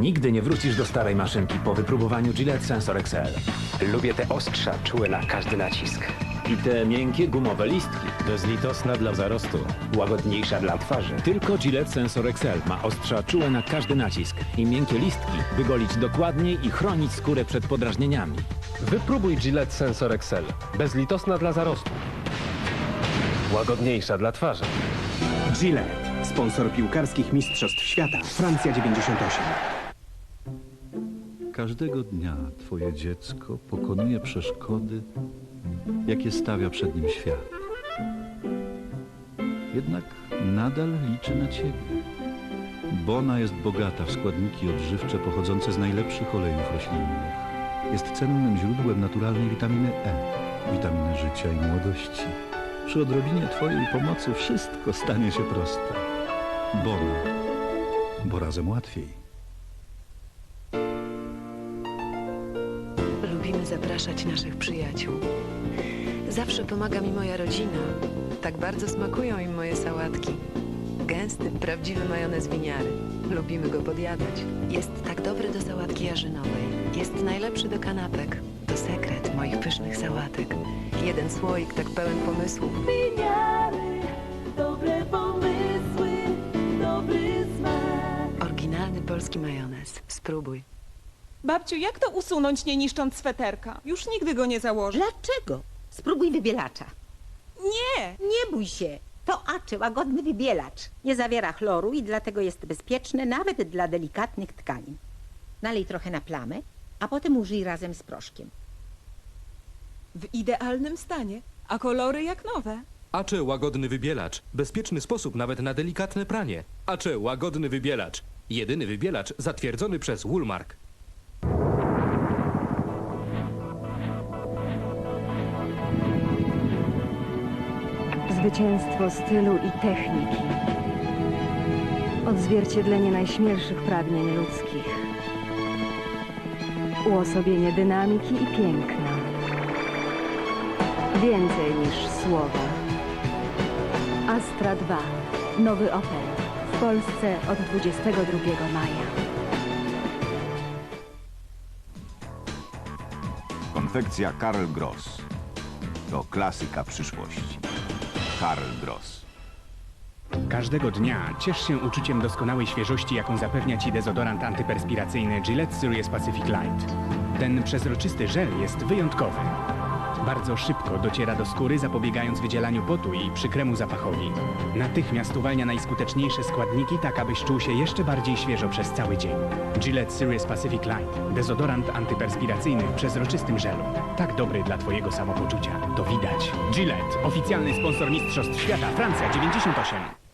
Nigdy nie wrócisz do starej maszynki po wypróbowaniu Gillette Sensor XL. Lubię te ostrza, czułe na każdy nacisk. I te miękkie gumowe listki. Bezlitosna dla zarostu. Łagodniejsza dla twarzy. Tylko Gillette Sensor XL ma ostrza czułe na każdy nacisk i miękkie listki, by golić dokładniej i chronić skórę przed podrażnieniami. Wypróbuj Gillette Sensor XL. Bezlitosna dla zarostu. Łagodniejsza dla twarzy. Gillette, sponsor piłkarskich Mistrzostw Świata, Francja 98. Każdego dnia Twoje dziecko pokonuje przeszkody, jakie stawia przed nim świat. Jednak nadal liczy na Ciebie. Bona jest bogata w składniki odżywcze pochodzące z najlepszych olejów roślinnych. Jest cennym źródłem naturalnej witaminy E, witaminy życia i młodości. Przy odrobinie Twojej pomocy wszystko stanie się proste. Bona, bo razem łatwiej. Zapraszać naszych przyjaciół. Zawsze pomaga mi moja rodzina. Tak bardzo smakują im moje sałatki. Gęsty, prawdziwy majonez winiary. Lubimy go podjadać. Jest tak dobry do sałatki jarzynowej. Jest najlepszy do kanapek. To sekret moich pysznych sałatek. Jeden słoik tak pełen pomysłów. Winiary, dobre pomysły, dobry smak. Oryginalny polski majonez. Spróbuj. Babciu, jak to usunąć, nie niszcząc sweterka? Już nigdy go nie założę. Dlaczego? Spróbuj wybielacza. Nie! Nie bój się. To Acze, łagodny wybielacz. Nie zawiera chloru i dlatego jest bezpieczny nawet dla delikatnych tkanin. Nalej trochę na plamę, a potem użyj razem z proszkiem. W idealnym stanie, a kolory jak nowe. Acze łagodny wybielacz. Bezpieczny sposób nawet na delikatne pranie. Acze łagodny wybielacz. Jedyny wybielacz zatwierdzony przez Woolmark. Zwycięstwo stylu i techniki. Odzwierciedlenie najśmielszych pragnień ludzkich. Uosobienie dynamiki i piękna. Więcej niż słowa. Astra 2. Nowy Opel. W Polsce od 22 maja. Konfekcja Karl Gross. To klasyka przyszłości. Karl Gross. Każdego dnia ciesz się uczuciem doskonałej świeżości, jaką zapewnia Ci dezodorant antyperspiracyjny Gillette Serious Pacific Light. Ten przezroczysty żel jest wyjątkowy. Bardzo szybko dociera do skóry, zapobiegając wydzielaniu potu i przykremu zapachowi. Natychmiast uwalnia najskuteczniejsze składniki, tak abyś czuł się jeszcze bardziej świeżo przez cały dzień. Gillette Serious Pacific Light. Dezodorant antyperspiracyjny w przezroczystym żelu. Tak dobry dla Twojego samopoczucia. To widać. Gillette. Oficjalny sponsor Mistrzostw Świata. Francja 98.